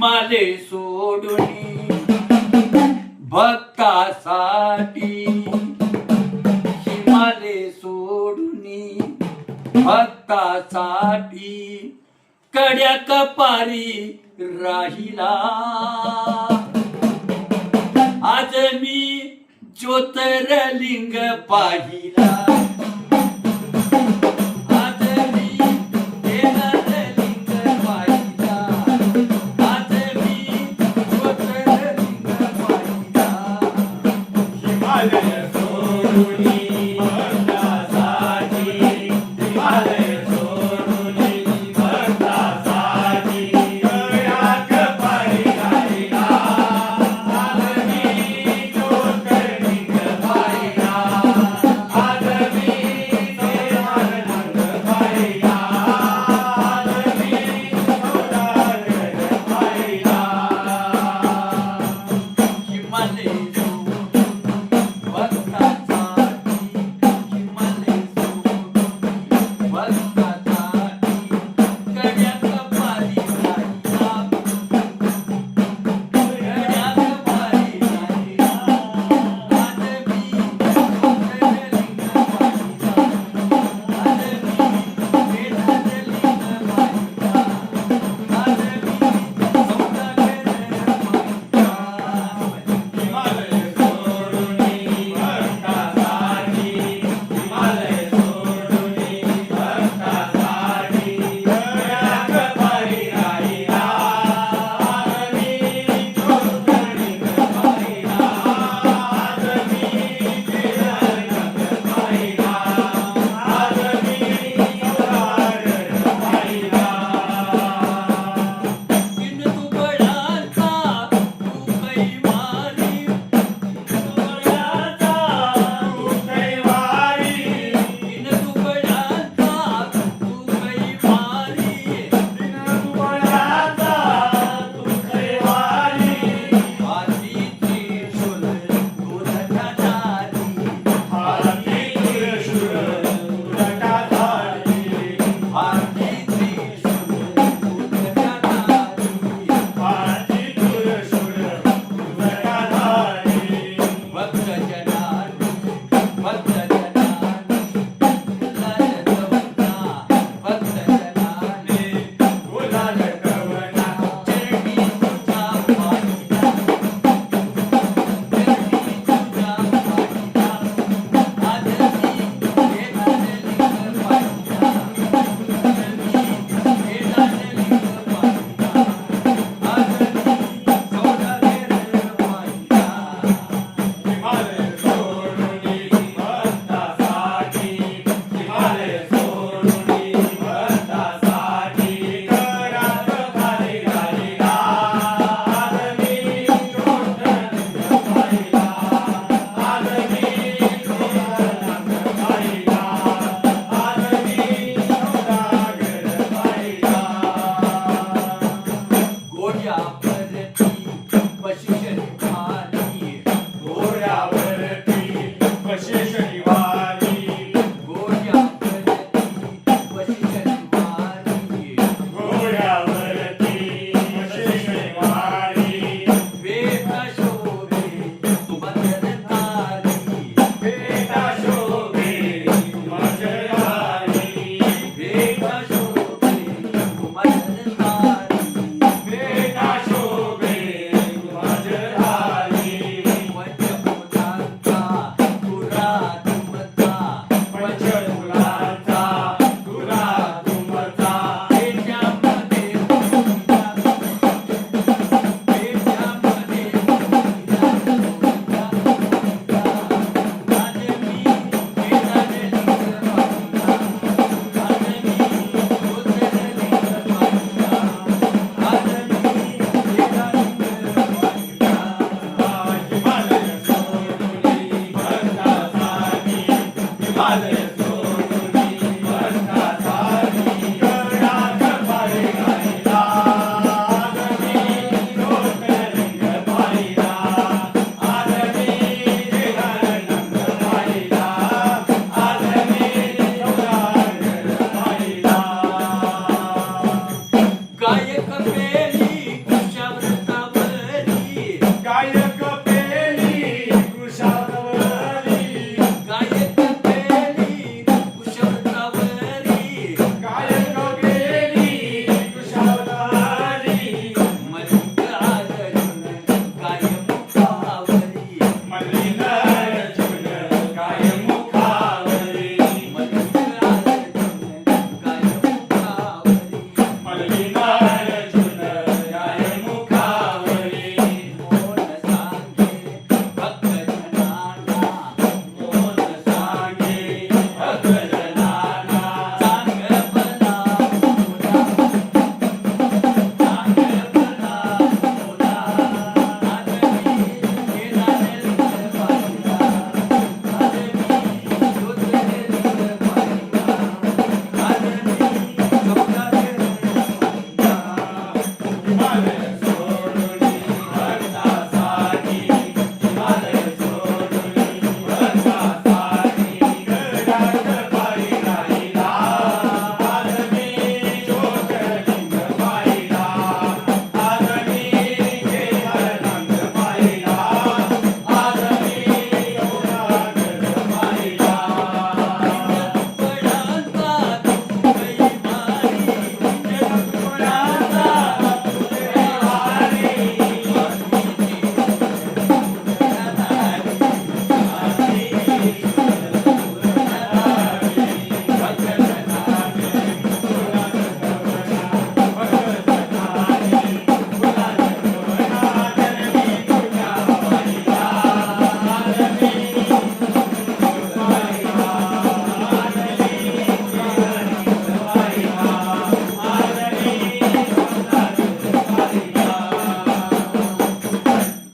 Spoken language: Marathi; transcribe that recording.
हिमालय सोडून भक्तासाठी हिमाले सोडून भक्तासाठी कड्या कपारी राहिला. आज मी ज्योतरलिंग पाहिला.